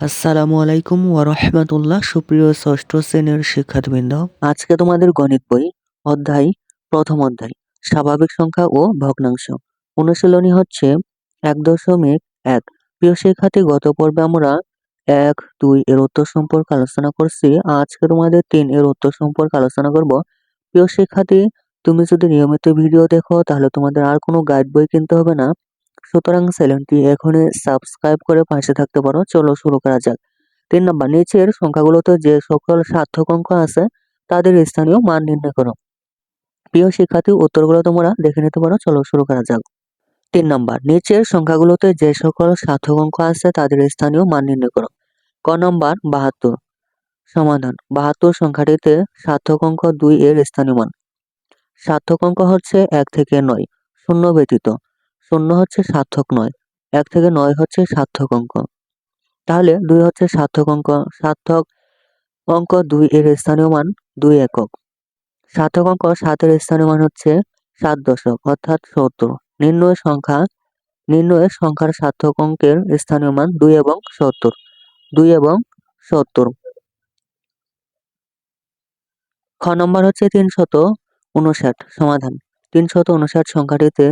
আসসালামু আলাইকুম ওরহমতুল্লাহ সুপ্রিয় ষষ্ঠ শ্রেণির শিক্ষার্থীবৃন্দ, আজকে তোমাদের গণিত বই অধ্যায়, প্রথম অধ্যায়, স্বাভাবিক সংখ্যা ও ভগ্নাংশ। অনুশীলনী হচ্ছে এক দশমিক এক। প্রিয় শিক্ষার্থী, গত পর্বে আমরা এক, দুই এর উত্তর সম্পর্কে আলোচনা করছি। আজকে তোমাদের তিন এর উত্তর সম্পর্কে আলোচনা করব। প্রিয় শিক্ষার্থী, তুমি যদি নিয়মিত ভিডিও দেখো, তাহলে তোমাদের আর কোনো গাইড বই কিনতে হবে না। সুতরাং চ্যানেলটি এখনই সাবস্ক্রাইব করে পাশে থাকতে পারো। চলো শুরু করা যাক। তিন নম্বর, নিচের সংখ্যাগুলোতে যে সকল সার্থক অঙ্ক আছে, তাদের স্থানীয় মান নির্ণয় করো। প্রিয় শিক্ষার্থী, উত্তরগুলো তোমরা দেখে নিতে পারো। চলো শুরু করা যাক। তিন নম্বর, নিচের সংখ্যাগুলোতে যে সকল সার্থক অঙ্ক আছে, তাদের স্থানীয় মান নির্ণয় করো। ক নম্বর, বাহাত্তর। সমাধান, বাহাত্তর সংখ্যাটিতে সার্থক অঙ্ক দুই এর স্থানীয় মান। সার্থক অঙ্ক হচ্ছে এক থেকে নয়, শূন্য ব্যতীত। শূন্য হচ্ছে সার্থক নয়, এক থেকে নয় হচ্ছে সার্থক অঙ্ক। তাহলে দুই হচ্ছে সার্থক অঙ্ক সার্থক অঙ্ক দুই এর স্থানীয় মান দুই একক। সার্থক অঙ্ক সাতের স্থানীয় মান হচ্ছে সাত দশক, অর্থাৎ সত্তর। নির্ণয় সংখ্যা, নির্ণয়ের সংখ্যার সার্থক অঙ্কের স্থানীয় মান দুই এবং সত্তর। দুই এবং সত্তর। খ নম্বর হচ্ছে তিনশত উনষাট সমাধান। তিনশত উনষাট সংখ্যাটিতে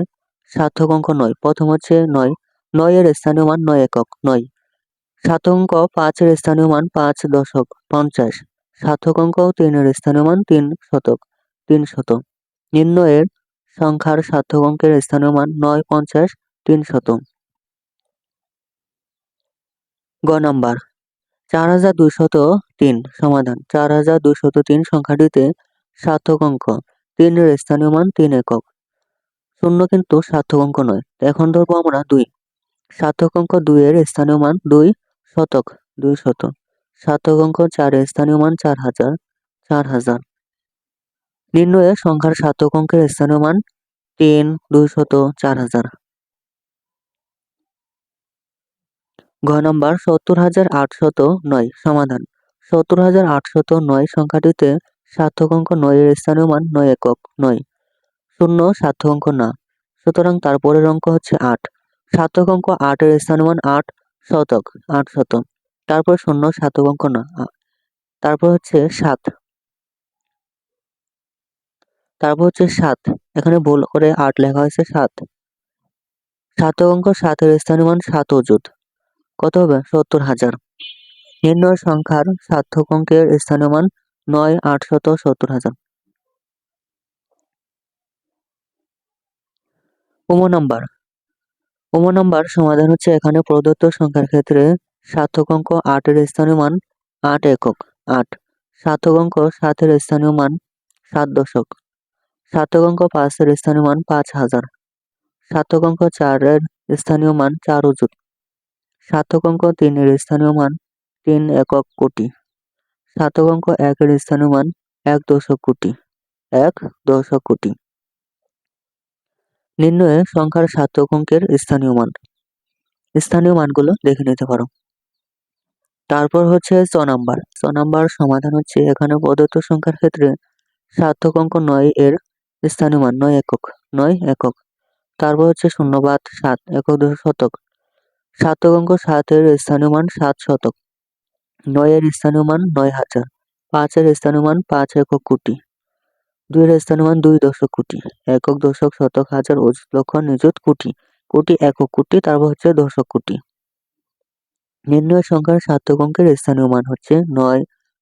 সার্থক অঙ্ক নয়। প্রথম হচ্ছে নয়। নয়ের স্থানীয় মান নয় একক, নয়। সার্থক অঙ্ক পাঁচের স্থানীয় মান পাঁচ দশক, পঞ্চাশ। সার্থক অঙ্ক তিনের স্থানীয় মান তিন শতক, তিন শত নির্ণয়ের সংখ্যার সার্থক অঙ্কের স্থানীয় মান নয়, পঞ্চাশ, তিন শত গ নাম্বার। চার হাজার দুইশত তিন সমাধান। চার হাজার দুইশত তিন সংখ্যাটিতে সার্থক অঙ্ক তিনের স্থানীয় মান তিন একক শূন্য কিন্তু সার্থক অঙ্ক নয় এখন ধরবো আমরা দুই। সার্থক অঙ্ক দুইয়ের স্থানীয় মান দুই শতক, দুই শত সার্থক অঙ্ক চারের স্থানীয় মান চার হাজার চার হাজার। নির্ণয়ে সংখ্যার সার্থক অঙ্কের স্থানীয় মান তিন, দুই শত চার হাজার। ঘ নম্বর, সত্তর হাজার আটশত নয়, সমাধান। সত্তর হাজার আটশত নয় সংখ্যাটিতে সার্থক অঙ্ক নয়ের স্থানীয় মান নয় একক, নয়। শূন্য সার্থক অঙ্ক না। সুতরাং তারপরের অঙ্ক হচ্ছে আট। সার্থক অঙ্ক আটের স্থানীয় মান আট শতক আট শতক। তারপর শূন্য সার্থক অঙ্ক না তারপর হচ্ছে সাত। তারপর হচ্ছে সাত। এখানে ভুল করে আট লেখা হয়েছে সাত। সার্থক অঙ্ক সাতের স্থানীয় মান সাত অযুত। কত হবে? সত্তর হাজার। নির্ণয় সংখ্যার সার্থক অঙ্কের স্থানীয় মান নয় আটশত সত্তর হাজার। উম নাম্বার। উম নাম্বার সমাধান হচ্ছে এখানে প্রদত্ত সংখ্যার ক্ষেত্রে সার্থক অঙ্ক আটের স্থানীয় মান আট একক, আট। সার্থক অঙ্ক সাতের স্থানীয় মান সাত দশক। সার্থক অঙ্ক পাঁচের স্থানীয় মান পাঁচ হাজার। সার্থক অঙ্ক চারের স্থানীয় মান চার অযুত সার্থক অঙ্ক তিনের স্থানীয় মান তিন একক কোটি। সার্থক অঙ্ক একের স্থানীয় মান এক দশক কোটি, এক দশক কোটি। নির্ণয়ে সংখ্যার সার্থক অঙ্কের স্থানীয় মান। স্থানীয় মানগুলো দেখে নিতে পারো। তারপর হচ্ছে ছ নাম্বার। ছ নাম্বার সমাধান হচ্ছে এখানে প্রদত্ত সংখ্যার ক্ষেত্রে সার্থক অঙ্ক নয় এর স্থানীয় মান নয় একক নয় একক। তারপর হচ্ছে শূন্যবাদ সাত, একক শতক। সার্থক অঙ্ক সাতের স্থানীয় মান সাত শতক। নয়ের স্থানীয় মান নয় হাজার। পাঁচের স্থানীয় মান পাঁচ একক কোটি। দুইয়ের স্থানীয় মান দুই দশক কোটি, একক দশক শতক হাজার লক্ষ নিযুত কোটি কোটি একক কোটি, তারপর হচ্ছে দশক কোটি। নির্ণয় সংখ্যার সার্থক অঙ্কের স্থানীয় মান হচ্ছে নয়,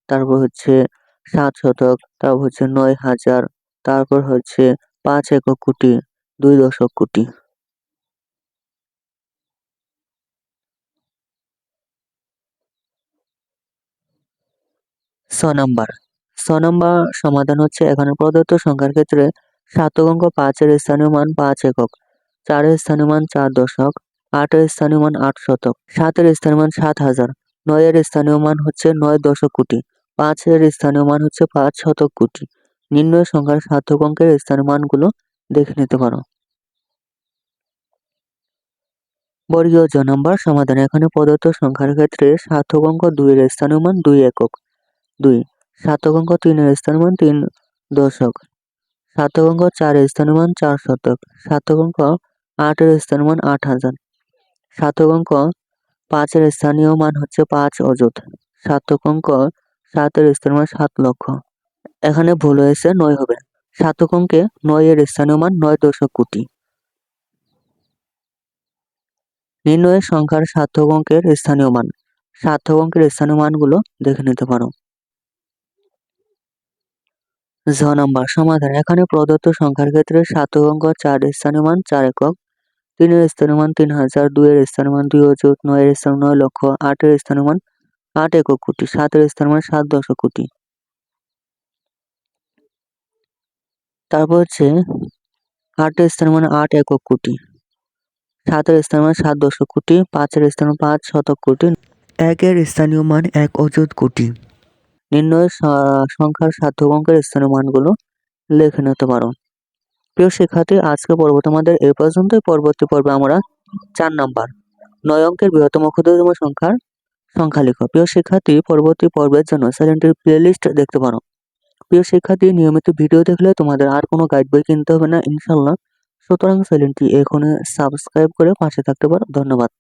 তারপর হচ্ছে সাত শতক, তারপর হচ্ছে নয় হাজার, তারপর হচ্ছে পাঁচ একক কোটি, দুই দশক কোটি। ছ নাম্বার ছ নাম্বার সমাধান হচ্ছে এখানে প্রদত্ত সংখ্যার ক্ষেত্রে সার্থক অঙ্ক পাঁচের স্থানীয় মান পাঁচ একক, চারের স্থানীয় মান চার দশক, আটের স্থানীয় মান আট শতক, সাতের স্থানীয় মান সাত হাজার, নয়ের স্থানীয় মান হচ্ছে নয় দশক কোটি, পাঁচের স্থানীয় মান হচ্ছে পাঁচ শতক কোটি। নির্ণয় সংখ্যার সার্থক অঙ্কের স্থানীয় মানগুলো দেখে নিতে পারো। বর্গীয় জ নাম্বার সমাধান, এখানে প্রদত্ত সংখ্যার ক্ষেত্রে সার্থক অঙ্ক দুইয়ের স্থানীয় মান দুই একক, দুই। অঙ্ক তিনের স্থানীয় মান তিন দশক। অঙ্ক চারের স্থানীয় মান চার শতক। অঙ্ক আটের স্থানীয় মান আট হাজার। অঙ্ক পাঁচের স্থানীয় মান হচ্ছে পাঁচ অযুত। সার্থক অঙ্ক সাতের স্থানীয় সাত লক্ষ। এখানে ভুল হয়েছে, নয় হবে। সার্থক অঙ্কে নয় এর স্থানীয় মান নয় দশক কোটি। নির্ণয়ের সংখ্যার সার্থক অঙ্কের স্থানীয় মান। সার্থক অঙ্কের স্থানীয় মানগুলো দেখে নিতে পারো। জ নম্বর, সমাধান। এখানে প্রদত্ত সংখ্যার ক্ষেত্রে সার্থক অঙ্ক, চার স্থানীয় মান, চার একক। তিনের স্থানীয় মান তিন হাজার, দুইয়ের স্থানীয় মান দুই অযুত নয়ের স্থানীয় নয় লক্ষ, আটের স্থানীয় মান আট একক কোটি, সাতের স্থানীয় মান সাত দশক কোটি। তারপর হচ্ছে আটের স্থানীয় মান আট একক কোটি, সাতের স্থানীয় মান সাত দশক কোটি, পাঁচের স্থানীয় পাঁচ শতক কোটি, একের স্থানীয় মান এক অযুত কোটি। নির্ণয় সংখ্যার সার্থক অঙ্কের স্থানীয় মানগুলো লিখে নিতে পারো। প্রিয় শিক্ষার্থী, আজকে পর্ব তোমাদের এ পর্যন্তই। পরবর্তী পর্বে আমরা চার নাম্বার, নয় অঙ্কের বৃহত্তম ক্ষুদ্রতম সংখ্যার সংখ্যা লিখো প্রিয় শিক্ষার্থী, পরবর্তী পর্বের জন্য চ্যানেলটির প্লেলিস্ট দেখতে পারো। প্রিয় শিক্ষার্থী, নিয়মিত ভিডিও দেখলে তোমাদের আর কোনো গাইড বই কিনতে হবে না ইনশাল্লাহ সুতরাং চ্যানেলটি এখনই সাবস্ক্রাইব করে পাশে থাকতে পারো। ধন্যবাদ।